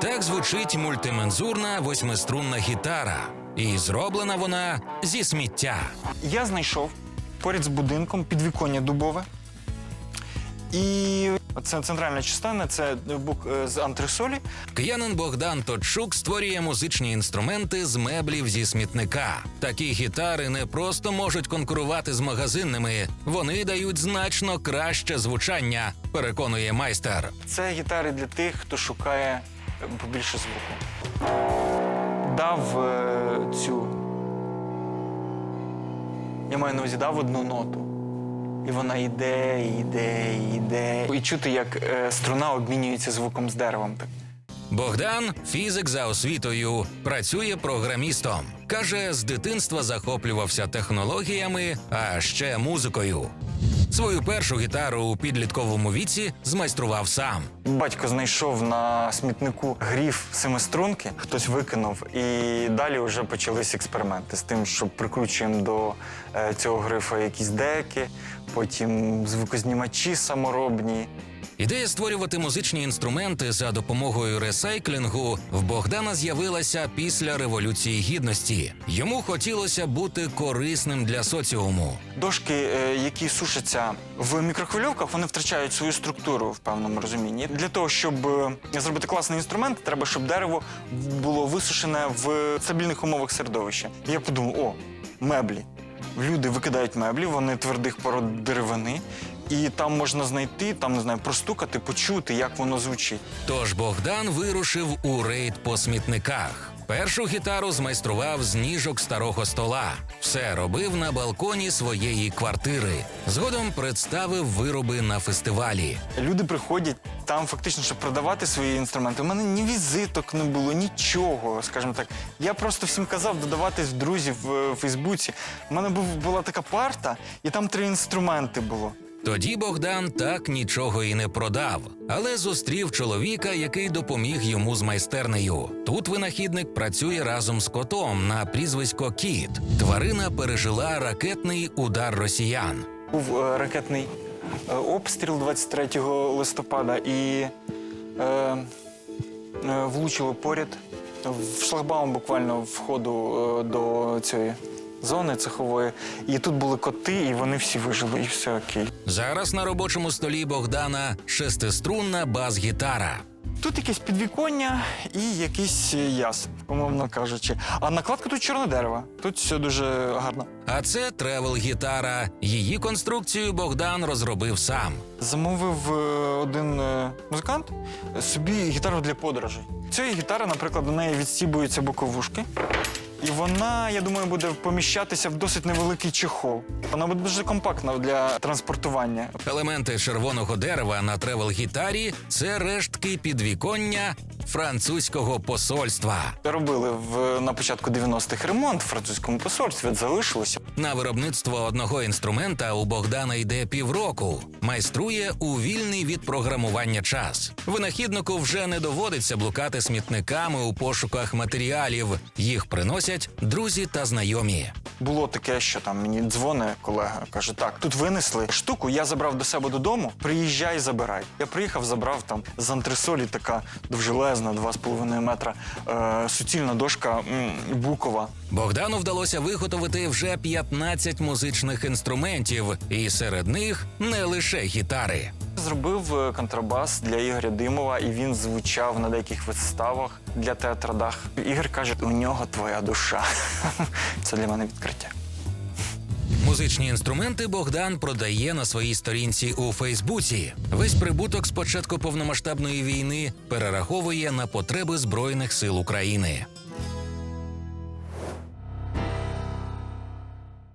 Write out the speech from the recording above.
Так звучить мультимензурна восьмиструнна гітара, і зроблена вона зі сміття. Я знайшов поряд з будинком підвіконня дубове. І це центральна частина, це бук е, з антресолі. Киянин Богдан Точук створює музичні інструменти з меблів зі смітника. Такі гітари не просто можуть конкурувати з магазинними, вони дають значно краще звучання, переконує майстер. Це гітари для тих, хто шукає побільше звуку. Дав е, цю. Я маю на увазі дав одну ноту. І вона йде, йде, йде. І чути, як е, струна обмінюється звуком з деревом. Богдан фізик за освітою, працює програмістом. Каже, з дитинства захоплювався технологіями, а ще музикою. Свою першу гітару у підлітковому віці змайстрував сам. Батько знайшов на смітнику гріф семиструнки, хтось викинув, і далі вже почались експерименти з тим, що прикручуємо до е, цього грифа якісь деки, потім звукознімачі саморобні. Ідея створювати музичні інструменти за допомогою ресайклінгу в Богдана з'явилася після революції гідності. Йому хотілося бути корисним для соціуму. Дошки, е, які сушаться в мікрохвильовках, вони втрачають свою структуру в певному розумінні. Для того, щоб е, зробити класний інструмент, треба, щоб дерево було висушене в стабільних умовах середовища. Я подумав: о, меблі. Люди викидають меблі, вони твердих пород деревини, і там можна знайти, там не знаю, простукати, почути, як воно звучить. Тож Богдан вирушив у рейд по смітниках. Першу гітару змайстрував з ніжок старого стола. Все робив на балконі своєї квартири. Згодом представив вироби на фестивалі. Люди приходять там фактично, щоб продавати свої інструменти. У мене ні візиток не було, нічого, скажімо так. Я просто всім казав додаватись в друзів в Фейсбуці. У мене був, була така парта, і там три інструменти було. Тоді Богдан так нічого і не продав, але зустрів чоловіка, який допоміг йому з майстернею. Тут винахідник працює разом з котом на прізвисько Кіт. Тварина пережила ракетний удар росіян. Був е, ракетний е, обстріл 23 листопада і е, е, влучило поряд в шлагбаум буквально входу е, до цієї зони цехової. І тут були коти, і вони всі вижили, і все окей. Зараз на робочому столі Богдана шестиструнна бас-гітара. Тут якесь підвіконня і якийсь яс, умовно кажучи. А накладка тут чорне дерево. Тут все дуже гарно. А це тревел-гітара. Її конструкцію Богдан розробив сам. Замовив е, один е, музикант собі гітару для подорожей. Цієї гітари, наприклад, до неї відстібуються боковушки. І вона, я думаю, буде поміщатися в досить невеликий чехол. Вона буде дуже компактна для транспортування. Елементи червоного дерева на тревел-гітарі це рештки підвіконня французького посольства. Робили в на початку 90-х ремонт в французькому посольстві, залишилося. На виробництво одного інструмента у Богдана йде півроку. Майструє у вільний від програмування час. Винахіднику вже не доводиться блукати смітниками у пошуках матеріалів. Їх приносять друзі та знайомі. Було таке, що там мені дзвоне колега, каже: так, тут винесли штуку, я забрав до себе додому, приїжджай, забирай. Я приїхав, забрав там з антресолі така довжелезна, 2,5 метра, е, суцільна дошка м, букова. Богдану вдалося виготовити вже 15 музичних інструментів, і серед них не лише гітари. Зробив е, контрабас для Ігоря Димова, і він звучав на деяких виставах для театрадах. Ігор каже: у нього твоя душа. Це для мене відкриття. Музичні інструменти Богдан продає на своїй сторінці у Фейсбуці. Весь прибуток з початку повномасштабної війни перераховує на потреби Збройних сил України.